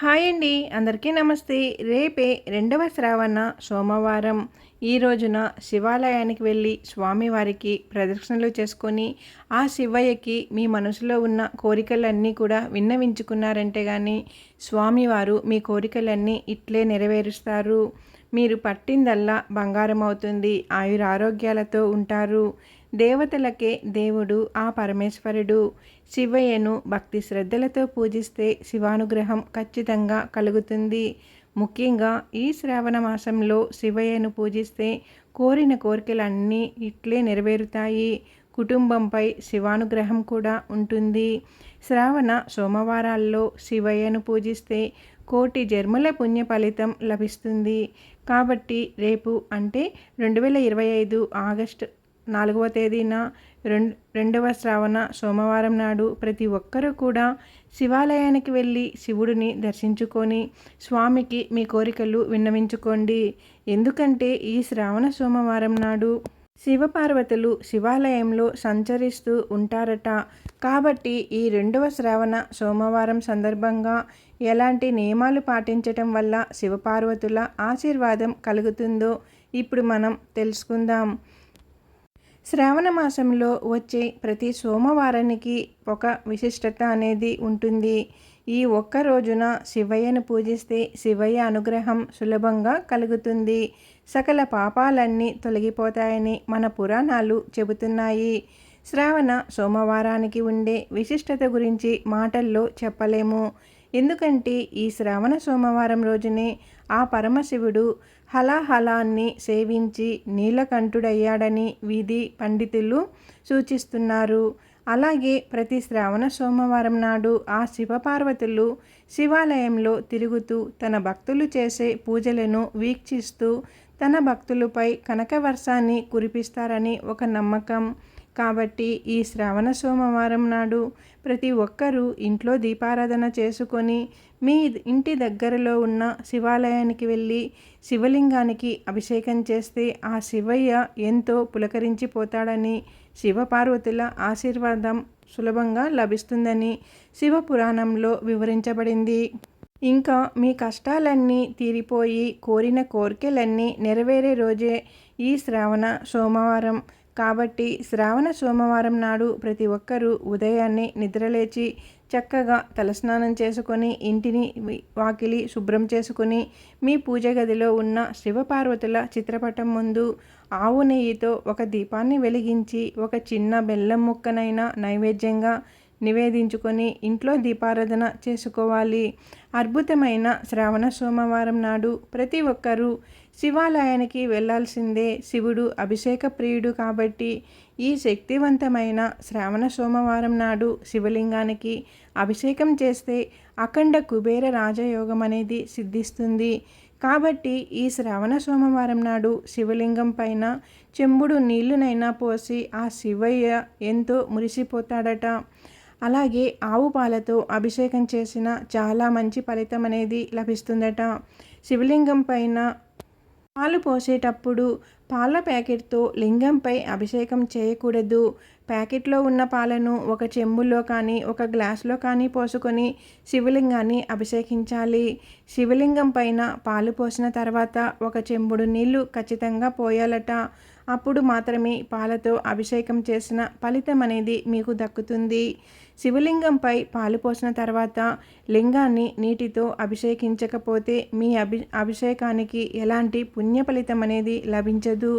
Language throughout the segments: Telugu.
హాయ్ అండి అందరికీ నమస్తే. రేపే రెండవ శ్రావణ సోమవారం. ఈ రోజున శివాలయానికి వెళ్ళి స్వామివారికి ప్రదక్షిణలు చేసుకొని ఆ శివయ్యకి మీ మనసులో ఉన్న కోరికలన్నీ కూడా విన్నవించుకున్నారంటే కానీ స్వామివారు మీ కోరికలన్నీ ఇట్లే నెరవేరుస్తారు. మీరు పట్టిందల్లా బంగారం అవుతుంది ఆయుర ఆరోగ్యాలతో ఉంటారు. దేవతలకే దేవుడు ఆ పరమేశ్వరుడు. శివయ్యను భక్తి శ్రద్ధలతో పూజిస్తే శివానుగ్రహం ఖచ్చితంగా కలుగుతుంది. ముఖ్యంగా ఈ శ్రావణ మాసంలో శివయ్యను పూజిస్తే కోరిన కోరికలన్నీ ఇట్లే నెరవేరుతాయి. కుటుంబంపై శివానుగ్రహం కూడా ఉంటుంది. శ్రావణ సోమవారాల్లో శివయ్యను పూజిస్తే కోటి జన్మల పుణ్య ఫలితం లభిస్తుంది. కాబట్టి రేపు అంటే రెండు వేల ఇరవై ఐదు ఆగస్టు నాలుగవ తేదీన రెండు రెండవ శ్రావణ సోమవారం నాడు ప్రతి ఒక్కరూ కూడా శివాలయానికి వెళ్ళి శివుడిని దర్శించుకొని స్వామికి మీ కోరికలు విన్నవించుకోండి. ఎందుకంటే ఈ శ్రావణ సోమవారం నాడు శివపార్వతులు శివాలయంలో సంచరిస్తూ ఉంటారట. కాబట్టి ఈ రెండవ శ్రావణ సోమవారం సందర్భంగా ఎలాంటి నియమాలు పాటించటం వల్ల శివపార్వతుల ఆశీర్వాదం కలుగుతుందో ఇప్పుడు మనం తెలుసుకుందాం. శ్రావణ మాసంలో వచ్చే ప్రతి సోమవారానికి ఒక విశిష్టత అనేది ఉంటుంది. ఈ ఒక్క రోజున శివయ్యను పూజిస్తే శివయ్య అనుగ్రహం సులభంగా కలుగుతుంది. సకల పాపాలన్నీ తొలగిపోతాయని మన పురాణాలు చెబుతున్నాయి. శ్రావణ సోమవారానికి ఉండే విశిష్టత గురించి మాటల్లో చెప్పలేము. ఎందుకంటే ఈ శ్రావణ సోమవారం రోజునే ఆ పరమశివుడు హలాహలాన్ని సేవించి నీలకంఠుడయ్యాడని వీధి పండితులు సూచిస్తున్నారు. అలాగే ప్రతి శ్రావణ సోమవారం నాడు ఆ శివపార్వతులు శివాలయంలో తిరుగుతూ తన భక్తులు చేసే పూజలను వీక్షిస్తూ తన భక్తులపై కనకవర్షాన్ని కురిపిస్తారని ఒక నమ్మకం. కాబట్టి ఈ శ్రావణ సోమవారం నాడు ప్రతి ఒక్కరూ ఇంట్లో దీపారాధన చేసుకొని మీ ఇంటి దగ్గరలో ఉన్న శివాలయానికి వెళ్ళి శివలింగానికి అభిషేకం చేస్తే ఆ శివయ్య ఎంతో పులకరించిపోతాడని శివపార్వతుల ఆశీర్వాదం సులభంగా లభిస్తుందని శివపురాణంలో వివరించబడింది. ఇంకా మీ కష్టాలన్నీ తీరిపోయి కోరిన కోరికలన్నీ నెరవేరే రోజే ఈ శ్రావణ సోమవారం. కాబట్టి శ్రావణ సోమవారం నాడు ప్రతి ఒక్కరూ ఉదయాన్నే నిద్రలేచి చక్కగా తలస్నానం చేసుకొని ఇంటిని వాకిలి శుభ్రం చేసుకొని మీ పూజ గదిలో ఉన్న శివపార్వతుల చిత్రపటం ముందు ఆవు నెయ్యితో ఒక దీపాన్ని వెలిగించి ఒక చిన్న బెల్లం ముక్కనైనా నైవేద్యంగా నివేదించుకొని ఇంట్లో దీపారాధన చేసుకోవాలి. అద్భుతమైన శ్రావణ సోమవారం నాడు ప్రతి ఒక్కరూ శివాలయానికి వెళ్ళాల్సిందే శివుడు అభిషేక ప్రియుడు కాబట్టి ఈ శక్తివంతమైన శ్రావణ సోమవారం నాడు శివలింగానికి అభిషేకం చేస్తే అఖండ కుబేర రాజయోగం అనేది సిద్ధిస్తుంది. కాబట్టి ఈ శ్రావణ సోమవారం నాడు శివలింగం పైన చెంబుడు నీళ్ళునైనా పోసి ఆ శివయ్య ఎంతో మురిసిపోతాడట. అలాగే ఆవు పాలతో అభిషేకం చేసిన చాలా మంచి ఫలితం అనేది లభిస్తుందట. శివలింగం పైన పాలు పోసేటప్పుడు పాల ప్యాకెట్తో లింగంపై అభిషేకం చేయకూడదు. ప్యాకెట్లో ఉన్న పాలను ఒక చెంబులో కానీ ఒక గ్లాసులో కానీ పోసుకొని శివలింగాన్ని అభిషేకించాలి. శివలింగం పైన పాలు పోసిన తర్వాత ఒక చెంబుడు నీళ్ళు ఖచ్చితంగా పోయాలట. అప్పుడు మాత్రమే పాలతో అభిషేకం చేసిన ఫలితం అనేది మీకు దక్కుతుంది. శివలింగంపై పాలు పోసిన తర్వాత లింగాన్ని నీటితో అభిషేకించకపోతే మీ అభి అభిషేకానికి ఎలాంటి పుణ్య ఫలితం అనేది లభించదు.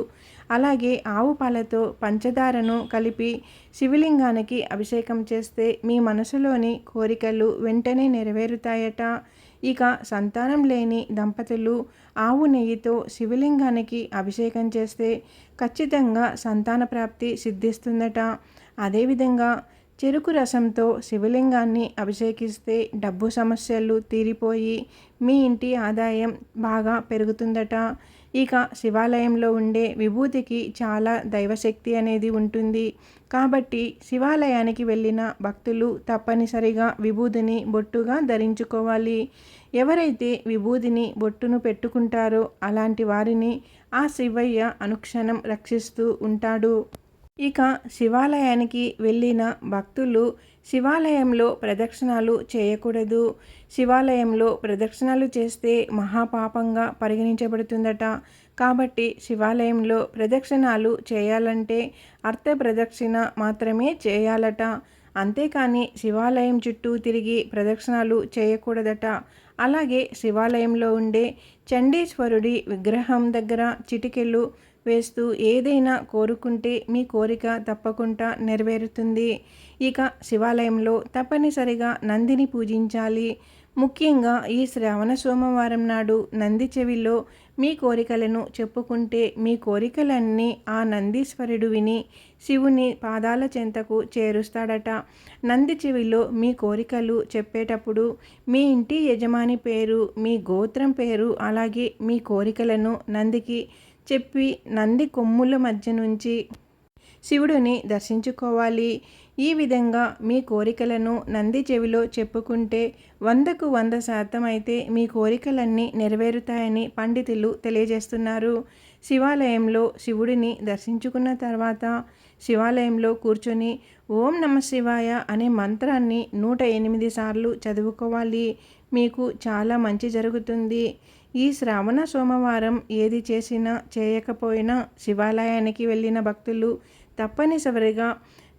అలాగే ఆవు పాలతో పంచదారను కలిపి శివలింగానికి అభిషేకం చేస్తే మీ మనసులోని కోరికలు వెంటనే నెరవేరుతాయట. ఇక సంతానం లేని దంపతులు ఆవు నెయ్యితో శివలింగానికి అభిషేకం చేస్తే ఖచ్చితంగా సంతాన ప్రాప్తి సిద్ధిస్తుందట. అదేవిధంగా చెరుకు రసంతో శివలింగాన్ని అభిషేకిస్తే డబ్బు సమస్యలు తీరిపోయి మీ ఇంటి ఆదాయం బాగా పెరుగుతుందట. ఇక శివాలయంలో ఉండే విభూతికి చాలా దైవశక్తి అనేది ఉంటుంది. కాబట్టి శివాలయానికి వెళ్ళిన భక్తులు తప్పనిసరిగా విభూతిని బొట్టుగా ధరించుకోవాలి. ఎవరైతే విభూతిని బొట్టును పెట్టుకుంటారో అలాంటి వారిని ఆ శివయ్య అనుక్షణం రక్షిస్తూ ఉంటాడు. ఇక శివాలయానికి వెళ్ళిన భక్తులు శివాలయంలో ప్రదక్షిణాలు చేయకూడదు. శివాలయంలో ప్రదక్షిణాలు చేస్తే మహాపాపంగా పరిగణించబడుతుందట. కాబట్టి శివాలయంలో ప్రదక్షిణాలు చేయాలంటే అర్థ ప్రదక్షిణ మాత్రమే చేయాలట. అంతేకాని శివాలయం చుట్టూ తిరిగి ప్రదక్షిణాలు చేయకూడదట. అలాగే శివాలయంలో ఉండే చండీశ్వరుడి విగ్రహం దగ్గర చిటికెళ్ళు వేస్తూ ఏదైనా కోరుకుంటే మీ కోరిక తప్పకుండా నెరవేరుతుంది. ఇక శివాలయంలో తప్పనిసరిగా నందిని పూజించాలి. ముఖ్యంగా ఈ శ్రావణ సోమవారం నాడు నంది చెవిలో మీ కోరికలను చెప్పుకుంటే మీ కోరికలన్నీ ఆ నందీశ్వరుడు విని శివుని పాదాల చెంతకు చేరుస్తాడట. నంది చెవిలో మీ కోరికలు చెప్పేటప్పుడు మీ ఇంటి యజమాని పేరు మీ గోత్రం పేరు అలాగే మీ కోరికలను నందికి చెప్పి నంది కొమ్ముల మధ్య నుంచి శివుడిని దర్శించుకోవాలి. ఈ విధంగా మీ కోరికలను నంది చెవిలో చెప్పుకుంటే వందకు వంద శాతం అయితే మీ కోరికలన్నీ నెరవేరుతాయని పండితులు తెలియజేస్తున్నారు. శివాలయంలో శివుడిని దర్శించుకున్న తర్వాత శివాలయంలో కూర్చొని ఓం నమ శివాయ అనే మంత్రాన్ని నూట ఎనిమిది సార్లు చదువుకోవాలి. మీకు చాలా మంచి జరుగుతుంది. ఈ శ్రావణ సోమవారం ఏది చేసినా చేయకపోయినా శివాలయానికి వెళ్ళిన భక్తులు తప్పనిసరిగా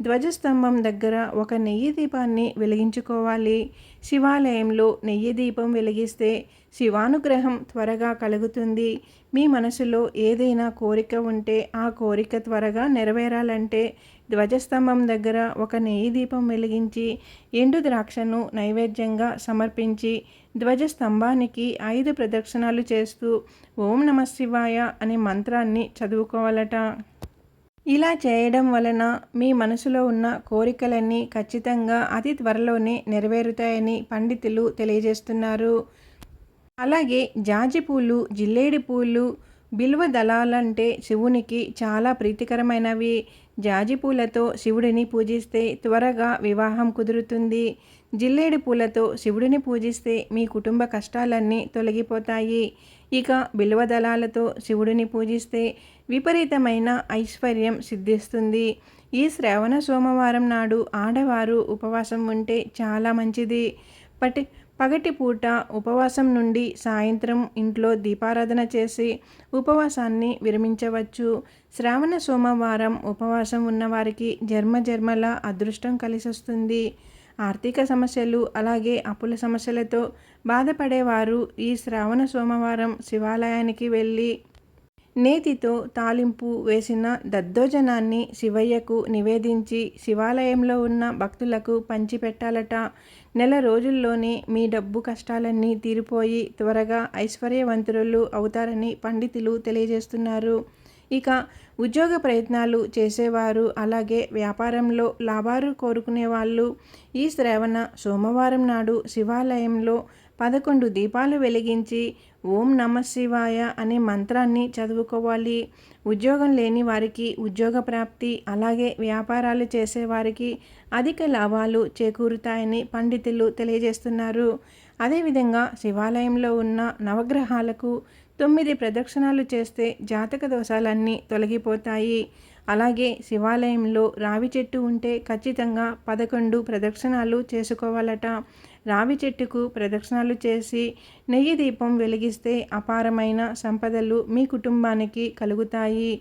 ధ్వజస్తంభం దగ్గర ఒక నెయ్యి దీపాన్ని వెలిగించుకోవాలి. శివాలయంలో నెయ్యి దీపం వెలిగిస్తే శివానుగ్రహం త్వరగా కలుగుతుంది. మీ మనసులో ఏదైనా కోరిక ఉంటే ఆ కోరిక త్వరగా నెరవేరాలంటే ధ్వజస్తంభం దగ్గర ఒక నెయ్యి దీపం వెలిగించి ఎండు ద్రాక్షను నైవేద్యంగా సమర్పించి ధ్వజస్తంభానికి ఐదు ప్రదక్షిణాలు చేస్తూ ఓం నమ శివాయ అనే మంత్రాన్ని చదువుకోవాలట. ఇలా చేయడం వలన మీ మనసులో ఉన్న కోరికలన్నీ ఖచ్చితంగా అతి త్వరలోనే నెరవేరుతాయని పండితులు తెలియజేస్తున్నారు. అలాగే జాజి పూలు జిల్లేడి పూలు బిల్వ దళాలంటే శివునికి చాలా ప్రీతికరమైనవి. జాజి పూలతో శివుడిని పూజిస్తే త్వరగా వివాహం కుదురుతుంది. జిల్లేడి పూలతో శివుడిని పూజిస్తే మీ కుటుంబ కష్టాలన్నీ తొలగిపోతాయి. ఇక బిల్వదళాలతో శివుడిని పూజిస్తే విపరీతమైన ఐశ్వర్యం సిద్ధిస్తుంది. ఈ శ్రావణ సోమవారం నాడు ఆడవారు ఉపవాసం ఉంటే చాలా మంచిది. పటి పగటి పూట ఉపవాసం నుండి సాయంత్రం ఇంట్లో దీపారాధన చేసి ఉపవాసాన్ని విరమించవచ్చు. శ్రావణ సోమవారం ఉపవాసం ఉన్నవారికి జన్మ జన్మల అదృష్టం కలిసొస్తుంది. ఆర్థిక సమస్యలు అలాగే అప్పుల సమస్యలతో బాధపడేవారు ఈ శ్రావణ సోమవారం శివాలయానికి వెళ్ళి నేతితో తాలింపు వేసిన దద్దోజనాన్ని శివయ్యకు నివేదించి శివాలయంలో ఉన్న భక్తులకు పంచిపెట్టాలట. నెల రోజుల్లోనే మీ డబ్బు కష్టాలన్నీ తీరిపోయి త్వరగా ఐశ్వర్యవంతులు అవుతారని పండితులు తెలియజేస్తున్నారు. ఇక ఉద్యోగ ప్రయత్నాలు చేసేవారు అలాగే వ్యాపారంలో లాభాలు కోరుకునే వాళ్ళు. ఈ శ్రావణ సోమవారం నాడు శివాలయంలో పదకొండు దీపాలు వెలిగించి ఓం నమ శివాయ అనే మంత్రాన్ని చదువుకోవాలి. ఉద్యోగం లేని వారికి ఉద్యోగ ప్రాప్తి అలాగే వ్యాపారాలు చేసేవారికి అధిక లాభాలు చేకూరుతాయని పండితులు తెలియజేస్తున్నారు. అదేవిధంగా శివాలయంలో ఉన్న నవగ్రహాలకు తొమ్మిది ప్రదక్షిణాలు చేస్తే జాతక దోషాలన్నీ తొలగిపోతాయి. అలాగే శివాలయంలో రావి చెట్టు ఉంటే ఖచ్చితంగా పదకొండు ప్రదక్షిణాలు చేసుకోవాలట. రావి చెట్టుకు ప్రదక్షిణాలు చేసి నెయ్యి దీపం వెలిగిస్తే అపారమైన సంపదలు మీ కుటుంబానికి కలుగుతాయి.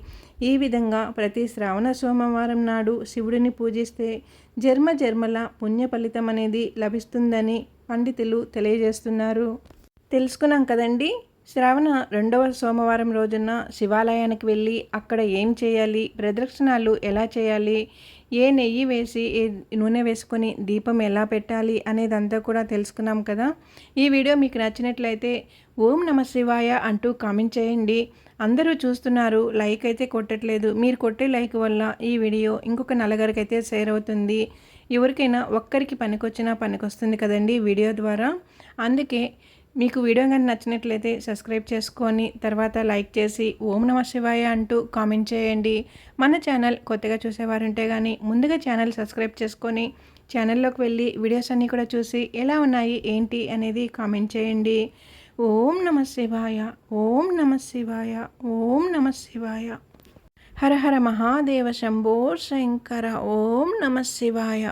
ఈ విధంగా ప్రతి శ్రావణ సోమవారం నాడు శివుడిని పూజిస్తే జన్మ జన్మల పుణ్య ఫలితం అనేది లభిస్తుందని పండితులు తెలియజేస్తున్నారు. తెలుసుకున్నాం కదండి? శ్రావణ రెండవ సోమవారం రోజున శివాలయానికి వెళ్ళి అక్కడ ఏం చేయాలి? ప్రదక్షిణాలు ఎలా చేయాలి? ఏ నెయ్యి వేసి ఏ నూనె వేసుకొని దీపం ఎలా పెట్టాలి అనేదంతా కూడా తెలుసుకున్నాం కదా. ఈ వీడియో మీకు నచ్చినట్లయితే ఓం నమ శివాయ అంటూ కామెంట్ చేయండి. అందరూ చూస్తున్నారు లైక్ అయితే కొట్టట్లేదు. మీరు కొట్టే లైక్ వల్ల ఈ వీడియో ఇంకొక నలుగురికి అయితే షేర్ అవుతుంది. ఎవరికైనా ఒక్కరికి పనికొచ్చినా పనికొస్తుంది కదండి వీడియో ద్వారా. అందుకే మీకు వీడియో కానీ నచ్చినట్లయితే సబ్స్క్రైబ్ చేసుకొని తర్వాత లైక్ చేసి ఓం నమ శివాయ అంటూ కామెంట్ చేయండి. మన ఛానల్ కొత్తగా చూసేవారుంటే కానీ ముందుగా ఛానల్ సబ్స్క్రైబ్ చేసుకొని ఛానల్లోకి వెళ్ళి వీడియోస్ అన్నీ కూడా చూసి ఎలా ఉన్నాయి ఏంటి అనేది కామెంట్ చేయండి. ఓం నమ శివాయ ఓం నమ శివాయ ఓం నమ శివాయ. హర హర మహాదేవ శంభో శంకర ఓం నమ శివాయ.